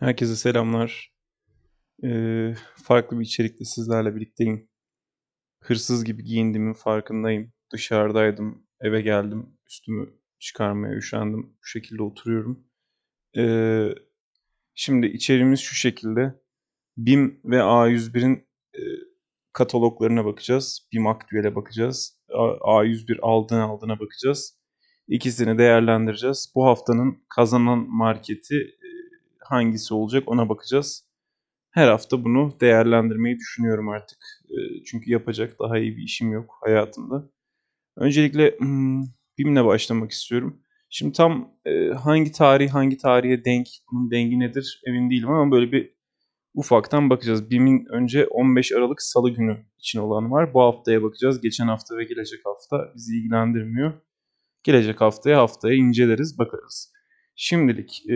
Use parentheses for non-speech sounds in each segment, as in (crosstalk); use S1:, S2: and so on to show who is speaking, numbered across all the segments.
S1: Herkese selamlar. Eee, farklı bir içerikle sizlerle birlikteyim. Hırsız gibi giyindiğimin farkındayım. Dışarıdaydım, eve geldim, üstümü çıkarmaya üşendim. Bu şekilde oturuyorum. Eee, şimdi içeriğimiz şu şekilde. BİM ve A101'in eee, kataloglarına bakacağız. BİM Aktüel'e bakacağız. A- A101 aldığına aldığına bakacağız. İkisini değerlendireceğiz. Bu haftanın kazanan marketi hangisi olacak ona bakacağız. Her hafta bunu değerlendirmeyi düşünüyorum artık. Eee, çünkü yapacak daha iyi bir işim yok hayatımda. Öncelikle hmm, BİM'le başlamak istiyorum. Şimdi tam eee, hangi tarih hangi tarihe denk, bunun dengi nedir emin değilim ama böyle bir ufaktan bakacağız. BİM'in önce 15 Aralık Salı günü için olan var. Bu haftaya bakacağız. Geçen hafta ve gelecek hafta bizi ilgilendirmiyor. Gelecek haftaya haftaya inceleriz, bakarız. Şimdilik e,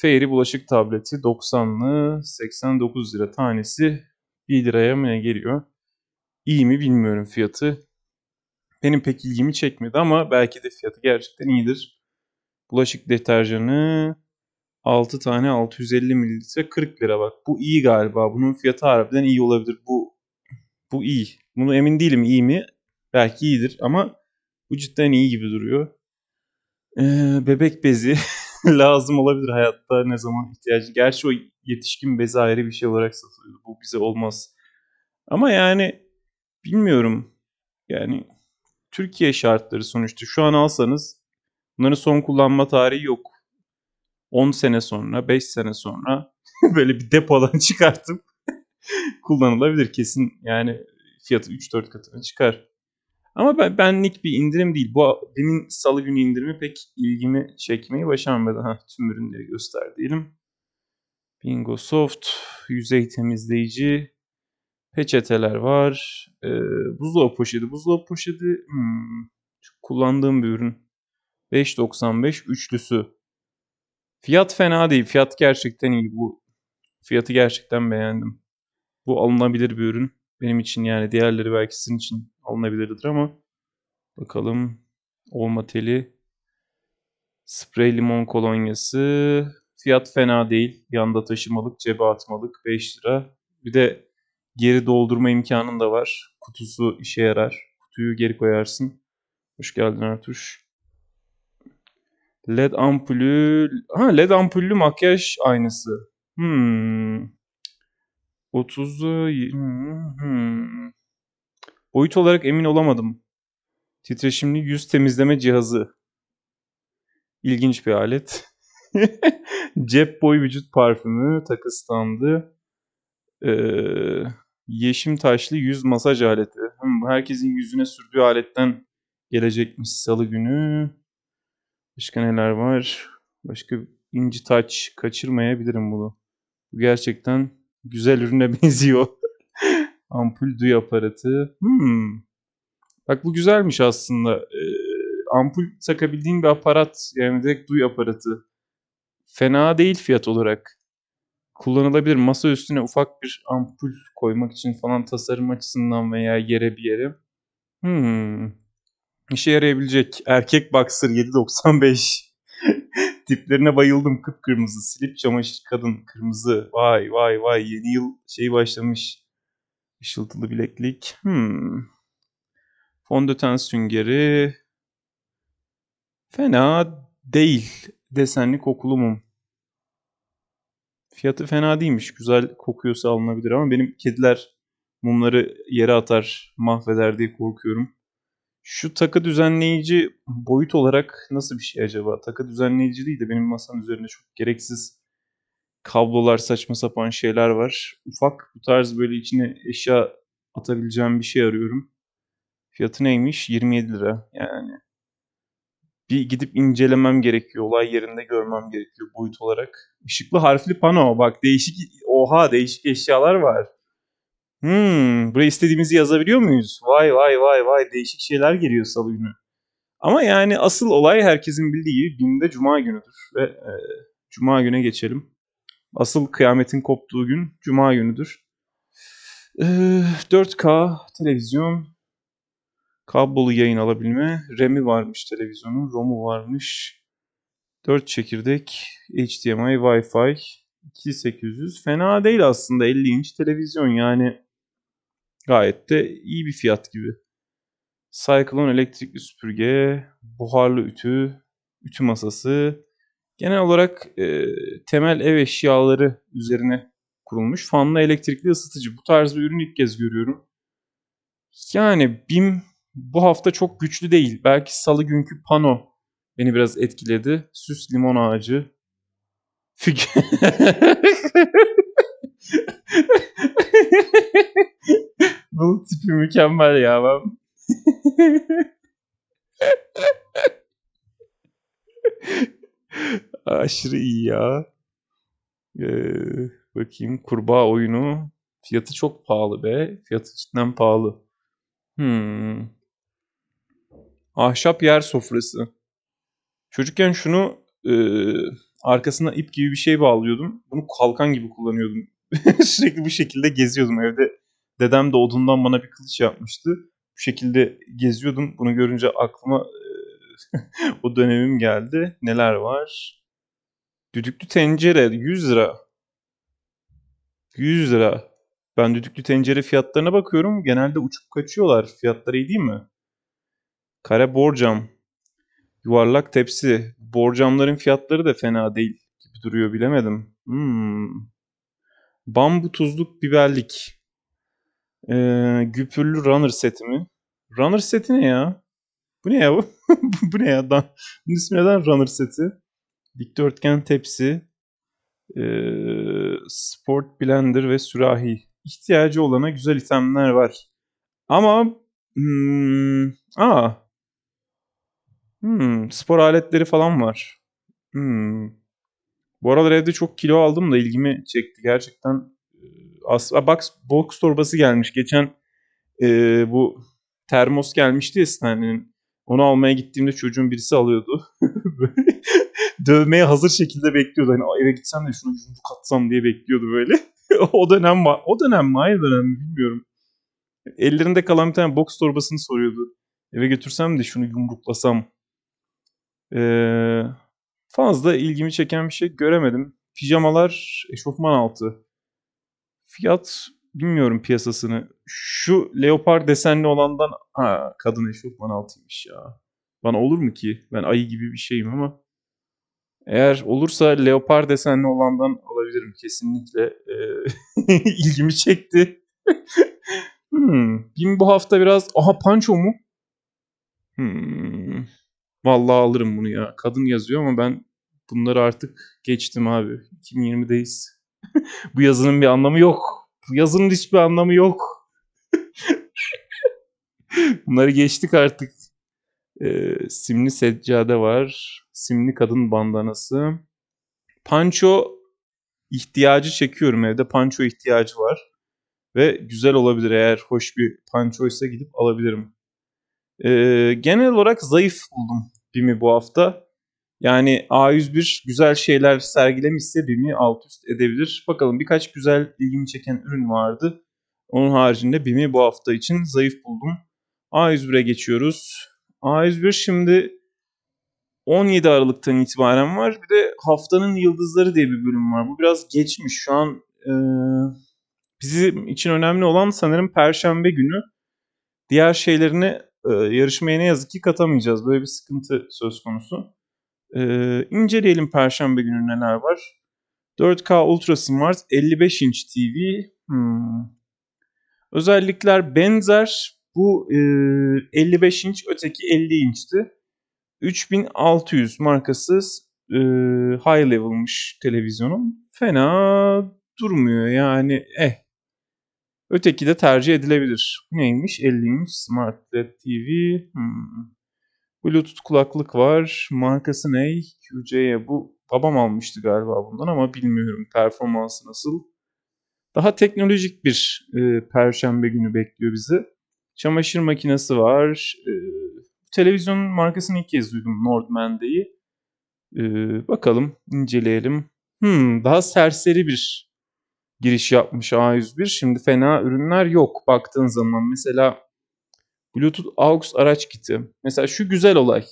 S1: Fairy bulaşık tableti 90'lı 89 lira tanesi 1 liraya mı ne geliyor? İyi mi bilmiyorum fiyatı. Benim pek ilgimi çekmedi ama belki de fiyatı gerçekten iyidir. Bulaşık deterjanı 6 tane 650 mililitre 40 lira bak. Bu iyi galiba. Bunun fiyatı harbiden iyi olabilir. Bu bu iyi. Bunu emin değilim iyi mi? Belki iyidir ama bu cidden iyi gibi duruyor. Ee, bebek bezi (laughs) (laughs) lazım olabilir hayatta ne zaman ihtiyacı. Gerçi o yetişkin bezi ayrı bir şey olarak satılıyor. Bu bize olmaz. Ama yani bilmiyorum. Yani Türkiye şartları sonuçta. Şu an alsanız bunların son kullanma tarihi yok. 10 sene sonra, 5 sene sonra (laughs) böyle bir depodan (laughs) çıkartıp kullanılabilir kesin. Yani fiyatı 3-4 katına çıkar. Ama ben, benlik bir indirim değil. Bu demin salı günü indirimi pek ilgimi çekmeyi başarmadı. Ha, tüm ürünleri göster diyelim. Bingo Soft, yüzey temizleyici, peçeteler var. Ee, buzdolabı poşeti. Buzdolabı poşeti hmm, kullandığım bir ürün. 5.95 üçlüsü. Fiyat fena değil. Fiyat gerçekten iyi. Bu fiyatı gerçekten beğendim. Bu alınabilir bir ürün. Benim için yani diğerleri belki sizin için alınabilirdir ama bakalım olma teli sprey limon kolonyası fiyat fena değil. Yanda taşımalık, cebe atmalık 5 lira. Bir de geri doldurma imkanın da var. Kutusu işe yarar. Kutuyu geri koyarsın. Hoş geldin Ertuş. LED ampulü... Ha LED ampullü makyaj aynası. Hmm. 30'u... Hmm. Boyut olarak emin olamadım. Titreşimli yüz temizleme cihazı. İlginç bir alet. (laughs) Cep boy vücut parfümü, takı standı. Ee, yeşim taşlı yüz masaj aleti. Hmm, herkesin yüzüne sürdüğü aletten gelecekmiş salı günü. Başka neler var? Başka inci taç kaçırmayabilirim bunu. Bu gerçekten güzel ürüne (laughs) benziyor. Ampul duy aparatı. Hmm. Bak bu güzelmiş aslında. Ee, ampul takabildiğin bir aparat. Yani direkt duy aparatı. Fena değil fiyat olarak. Kullanılabilir. Masa üstüne ufak bir ampul koymak için falan tasarım açısından veya yere bir yere. Hmm. İşe yarayabilecek. Erkek boxer 7.95. Tiplerine bayıldım. Kıpkırmızı. Slip çamaşır kadın. Kırmızı. Vay vay vay. Yeni yıl şey başlamış. Işıltılı bileklik. Hmm. Fondöten süngeri. Fena değil. Desenli kokulu mum. Fiyatı fena değilmiş. Güzel kokuyorsa alınabilir ama benim kediler mumları yere atar, mahveder diye korkuyorum. Şu takı düzenleyici boyut olarak nasıl bir şey acaba? Takı düzenleyici değil de benim masanın üzerinde çok gereksiz kablolar, saçma sapan şeyler var. Ufak bu tarz böyle içine eşya atabileceğim bir şey arıyorum. Fiyatı neymiş? 27 lira. Yani bir gidip incelemem gerekiyor. Olay yerinde görmem gerekiyor boyut olarak. Işıklı harfli pano. Bak değişik oha değişik eşyalar var. Hmm, buraya istediğimizi yazabiliyor muyuz? Vay vay vay vay değişik şeyler geliyor salı günü. Ama yani asıl olay herkesin bildiği gibi BİM'de Cuma günüdür. Ve e, Cuma güne geçelim. Asıl kıyametin koptuğu gün Cuma günüdür. E, 4K televizyon, kablolu yayın alabilme, RAM'i varmış televizyonun, ROM'u varmış. 4 çekirdek, HDMI, Wi-Fi, 2800 fena değil aslında 50 inç televizyon yani gayet de iyi bir fiyat gibi. Cyclone elektrikli süpürge, buharlı ütü, ütü masası. Genel olarak e, temel ev eşyaları üzerine kurulmuş fanlı elektrikli ısıtıcı. Bu tarz bir ürün ilk kez görüyorum. Yani BİM bu hafta çok güçlü değil. Belki salı günkü pano beni biraz etkiledi. Süs limon ağacı. Fig (laughs) Bu tipi mükemmel ya ben. (laughs) Aşırı iyi ya. Ee, bakayım kurbağa oyunu. Fiyatı çok pahalı be. Fiyatı cidden pahalı. Hmm. Ahşap yer sofrası. Çocukken şunu e, arkasına ip gibi bir şey bağlıyordum. Bunu kalkan gibi kullanıyordum. (laughs) Sürekli bu şekilde geziyordum evde. Dedem de odundan bana bir kılıç yapmıştı. Bu şekilde geziyordum. Bunu görünce aklıma e, (laughs) o dönemim geldi. Neler var? Düdüklü tencere 100 lira. 100 lira. Ben düdüklü tencere fiyatlarına bakıyorum. Genelde uçup kaçıyorlar. Fiyatları iyi değil mi? Kare borcam. Yuvarlak tepsi. Borcamların fiyatları da fena değil gibi duruyor bilemedim. Hmm. Bambu tuzluk biberlik. Ee, güpürlü runner seti mi? Runner seti ne ya? Bu ne ya (laughs) bu? bu ne ya? Dan Bunun ismi neden runner seti? Dikdörtgen tepsi. Ee, sport blender ve sürahi. İhtiyacı olana güzel itemler var. Ama hmm, aa, hmm, spor aletleri falan var. Hmm. Bu aralar evde çok kilo aldım da ilgimi çekti gerçekten. Aslında box, box torbası gelmiş. Geçen e, bu termos gelmişti ya. Onu almaya gittiğimde çocuğun birisi alıyordu. (laughs) Dövmeye hazır şekilde bekliyordu. Hani eve gitsem de şunu yumruk atsam diye bekliyordu böyle. (laughs) o dönem var. O dönem mi? Aynı dönem mi? Bilmiyorum. Ellerinde kalan bir tane box torbasını soruyordu. Eve götürsem de şunu yumruklasam. Ee, fazla ilgimi çeken bir şey göremedim. Pijamalar eşofman altı. Fiyat bilmiyorum piyasasını. Şu leopar desenli olandan ha kadın eşofman altıymış ya. Bana olur mu ki? Ben ayı gibi bir şeyim ama. Eğer olursa leopar desenli olandan alabilirim kesinlikle. Ee, (laughs) ilgimi çekti. (laughs) hmm. Bim bu hafta biraz... Aha panço mu? Hmm. Vallahi alırım bunu ya. Kadın yazıyor ama ben bunları artık geçtim abi. 2020'deyiz. (laughs) bu yazının bir anlamı yok. Bu yazının hiçbir anlamı yok. (laughs) Bunları geçtik artık. Ee, simli seccade var. Simli kadın bandanası. Panço ihtiyacı çekiyorum evde. Panço ihtiyacı var. Ve güzel olabilir eğer hoş bir pançoysa gidip alabilirim. Ee, genel olarak zayıf buldum BİM'i bu hafta. Yani A101 güzel şeyler sergilemişse BİM'i alt üst edebilir. Bakalım birkaç güzel ilgimi çeken ürün vardı. Onun haricinde BİM'i bu hafta için zayıf buldum. A101'e geçiyoruz. A101 şimdi 17 Aralık'tan itibaren var. Bir de Haftanın Yıldızları diye bir bölüm var. Bu biraz geçmiş. Şu an e, bizim için önemli olan sanırım Perşembe günü. Diğer şeylerini e, yarışmaya ne yazık ki katamayacağız. Böyle bir sıkıntı söz konusu. E, inceleyelim Perşembe günü neler var. 4K Ultra Smart 55 inç TV. Hmm. Özellikler benzer. Bu e, 55 inç, öteki 50 inçti. 3600 markası e, high level'mış televizyonum. Fena durmuyor yani eh. Öteki de tercih edilebilir. Neymiş? 50 inç Smart LED TV. Hmm. Bluetooth kulaklık var. Markası ne? QC'ye bu babam almıştı galiba bundan ama bilmiyorum performansı nasıl. Daha teknolojik bir e, perşembe günü bekliyor bizi. Çamaşır makinesi var. E, televizyon markasını ilk kez duydum Nordman'deyi. E, bakalım inceleyelim. Hmm, daha serseri bir giriş yapmış A101. Şimdi fena ürünler yok baktığın zaman. Mesela Bluetooth AUX araç kiti. Mesela şu güzel olay.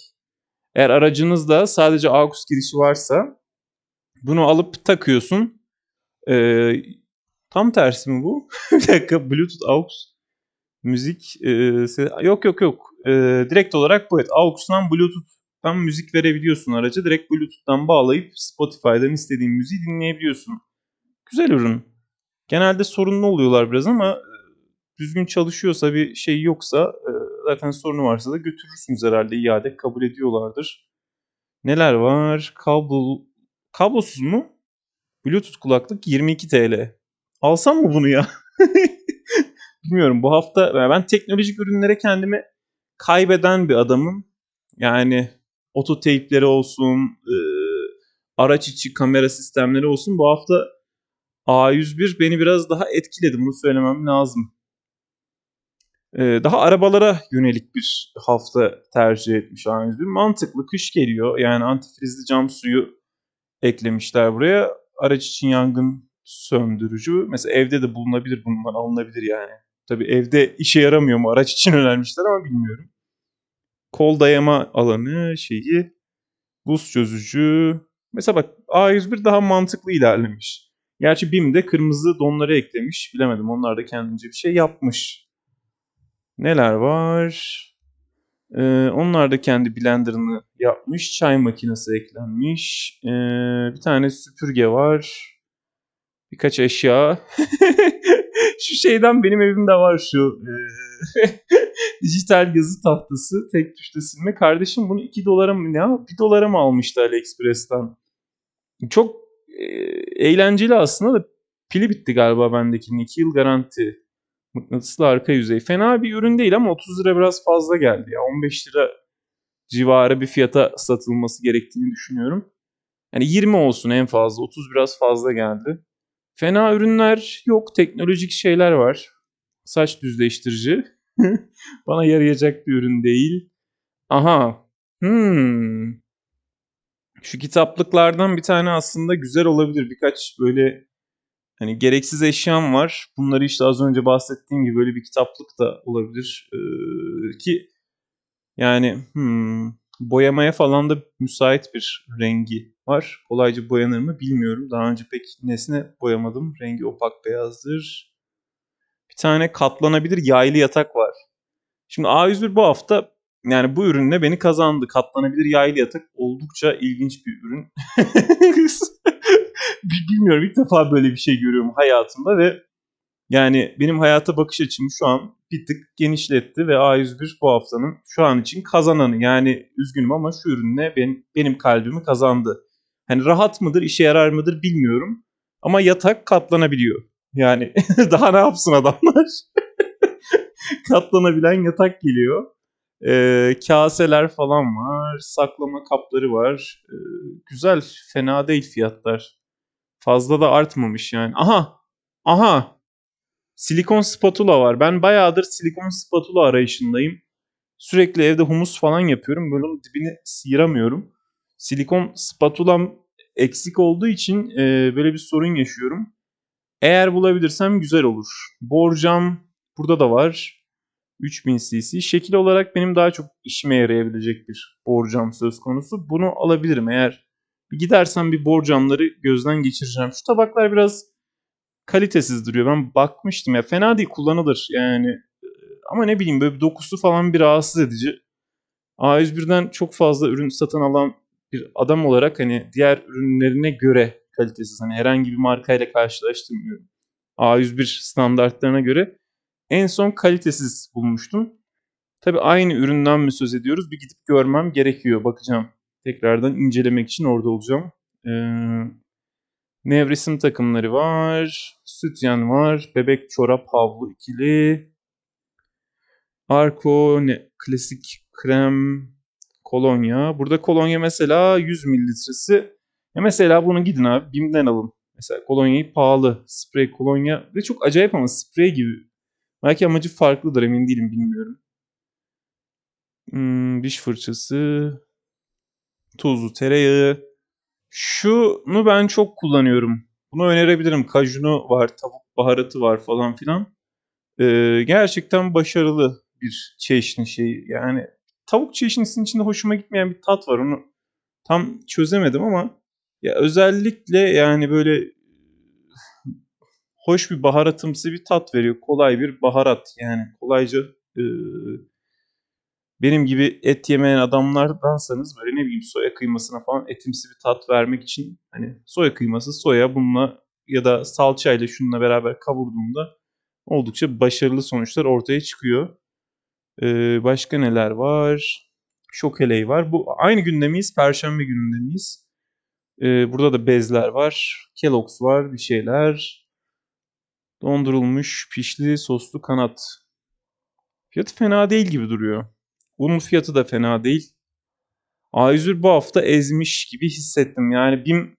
S1: Eğer aracınızda sadece AUX girişi varsa bunu alıp takıyorsun. Eee, tam tersi mi bu? (laughs) Bir dakika Bluetooth aux müzik se yok yok yok. Eee, direkt olarak bu evet. AUX'tan Bluetooth'tan müzik verebiliyorsun araca. Direkt Bluetooth'tan bağlayıp Spotify'dan istediğin müziği dinleyebiliyorsun. Güzel ürün. Genelde sorunlu oluyorlar biraz ama e, düzgün çalışıyorsa bir şey yoksa e, zaten sorunu varsa da götürürsünüz herhalde iade kabul ediyorlardır. Neler var? Kablo kablosuz mu? Bluetooth kulaklık 22 TL. Alsam mı bunu ya? (laughs) Bilmiyorum bu hafta ben teknolojik ürünlere kendimi kaybeden bir adamım. Yani ototeypleri olsun, e, araç içi kamera sistemleri olsun. Bu hafta A101 beni biraz daha etkiledi. Bunu söylemem lazım. Ee, daha arabalara yönelik bir hafta tercih etmiş A101. Mantıklı. Kış geliyor. Yani antifrizli cam suyu eklemişler buraya. Araç için yangın söndürücü. Mesela evde de bulunabilir. Bundan alınabilir yani. Tabii evde işe yaramıyor mu? Araç için (laughs) önermişler ama bilmiyorum. Kol dayama alanı şeyi. Buz çözücü. Mesela bak A101 daha mantıklı ilerlemiş. Gerçi BİM de kırmızı donları eklemiş. Bilemedim onlar da kendince bir şey yapmış. Neler var? Ee, onlar da kendi blenderını yapmış. Çay makinesi eklenmiş. Ee, bir tane süpürge var. Birkaç eşya. (laughs) şu şeyden benim evimde var şu. E, (laughs) dijital yazı tahtası. Tek tuşla silme. Kardeşim bunu 2 dolara mı ne? 1 dolara mı almıştı AliExpress'ten? Çok e, eğlenceli aslında da pili bitti galiba bendekinin. 2 yıl garanti. Mıknatıslı arka yüzey. Fena bir ürün değil ama 30 lira biraz fazla geldi ya. 15 lira civarı bir fiyata satılması gerektiğini düşünüyorum. Yani 20 olsun en fazla. 30 biraz fazla geldi. Fena ürünler yok. Teknolojik şeyler var. Saç düzleştirici. (laughs) Bana yarayacak bir ürün değil. Aha. Hmm. Şu kitaplıklardan bir tane aslında güzel olabilir. Birkaç böyle hani gereksiz eşyam var. Bunları işte az önce bahsettiğim gibi böyle bir kitaplık da olabilir. Ee, ki yani hmm, boyamaya falan da müsait bir rengi var. Kolayca boyanır mı bilmiyorum. Daha önce pek nesne boyamadım. Rengi opak beyazdır. Bir tane katlanabilir yaylı yatak var. Şimdi A101 bu hafta yani bu ürünle beni kazandı. Katlanabilir yaylı yatak oldukça ilginç bir ürün. (laughs) Bilmiyorum ilk defa böyle bir şey görüyorum hayatımda ve yani benim hayata bakış açımı şu an bir tık genişletti ve A101 bu haftanın şu an için kazananı. Yani üzgünüm ama şu ürünle benim, benim kalbimi kazandı. Hani rahat mıdır, işe yarar mıdır bilmiyorum. Ama yatak katlanabiliyor. Yani (laughs) daha ne yapsın adamlar? (laughs) Katlanabilen yatak geliyor. Ee, kaseler falan var. Saklama kapları var. Ee, güzel. Fena değil fiyatlar. Fazla da artmamış yani. Aha! Aha! Silikon spatula var. Ben bayağıdır silikon spatula arayışındayım. Sürekli evde humus falan yapıyorum. Böyle onun dibini sıyıramıyorum. Silikon spatulam eksik olduğu için e, böyle bir sorun yaşıyorum. Eğer bulabilirsem güzel olur. Borcam burada da var. 3000 cc. Şekil olarak benim daha çok işime yarayabilecek bir borcam söz konusu. Bunu alabilirim eğer bir gidersem bir borcamları gözden geçireceğim. Şu tabaklar biraz kalitesiz duruyor. Ben bakmıştım ya fena değil kullanılır yani. Ama ne bileyim böyle bir dokusu falan bir rahatsız edici. A101'den çok fazla ürün satın alan bir adam olarak hani diğer ürünlerine göre kalitesiz. Hani herhangi bir markayla karşılaştırmıyorum. A101 standartlarına göre en son kalitesiz bulmuştum. Tabi aynı üründen mi söz ediyoruz? Bir gidip görmem gerekiyor. Bakacağım. Tekrardan incelemek için orada olacağım. Ee, nevresim takımları var. Sütyen var. Bebek çorap havlu ikili. Arko ne, klasik krem kolonya. Burada kolonya mesela 100 mililitresi. Ya mesela bunu gidin abi BİM'den alın. Mesela kolonyayı pahalı. Sprey kolonya ve çok acayip ama sprey gibi. Belki amacı farklıdır emin değilim bilmiyorum. Hmm, diş fırçası. Tuzlu tereyağı. Şunu ben çok kullanıyorum. Bunu önerebilirim. Kajunu var, tavuk baharatı var falan filan. Ee, gerçekten başarılı bir çeşni şey. Yani tavuk çeşnisinin içinde hoşuma gitmeyen bir tat var. Onu tam çözemedim ama ya özellikle yani böyle hoş bir baharatımsı bir tat veriyor. Kolay bir baharat yani kolayca e, benim gibi et yemeyen adamlardansanız böyle ne bileyim soya kıymasına falan etimsi bir tat vermek için hani soya kıyması soya bununla ya da salçayla şununla beraber kavurduğumda oldukça başarılı sonuçlar ortaya çıkıyor. Ee, başka neler var? Şokeley var. Bu aynı günde miyiz? Perşembe gününde miyiz? Ee, burada da bezler var. Kellogg's var bir şeyler. Dondurulmuş pişli soslu kanat. Fiyatı fena değil gibi duruyor. Bunun fiyatı da fena değil. A101 bu hafta ezmiş gibi hissettim. Yani BİM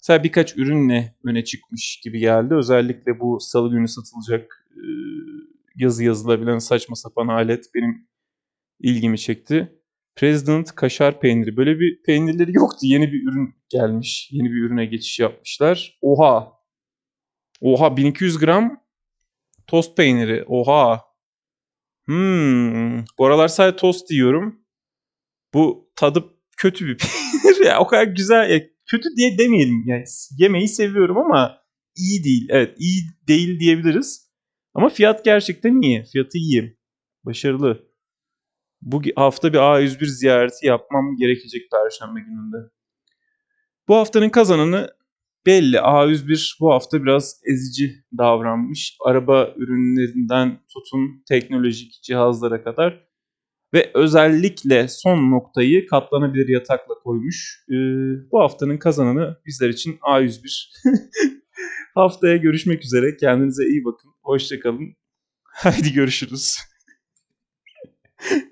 S1: mesela birkaç ürünle öne çıkmış gibi geldi. Özellikle bu salı günü satılacak yazı yazılabilen saçma sapan alet benim ilgimi çekti. President kaşar peyniri. Böyle bir peynirleri yoktu. Yeni bir ürün gelmiş. Yeni bir ürüne geçiş yapmışlar. Oha. Oha 1200 gram tost peyniri. Oha. Hmm. Bu aralar sadece tost yiyorum. Bu tadı kötü bir peynir. (laughs) ya, o kadar güzel. Ya, kötü diye demeyelim. Yani yemeği seviyorum ama iyi değil. Evet iyi değil diyebiliriz. Ama fiyat gerçekten iyi. Fiyatı iyi. Başarılı. Bu hafta bir A101 ziyareti yapmam gerekecek Perşembe gününde. Bu haftanın kazananı belli. A101 bu hafta biraz ezici davranmış. Araba ürünlerinden tutun teknolojik cihazlara kadar. Ve özellikle son noktayı katlanabilir yatakla koymuş. Ee, bu haftanın kazananı bizler için A101. (laughs) Haftaya görüşmek üzere. Kendinize iyi bakın. Hoşçakalın. Haydi görüşürüz. (laughs)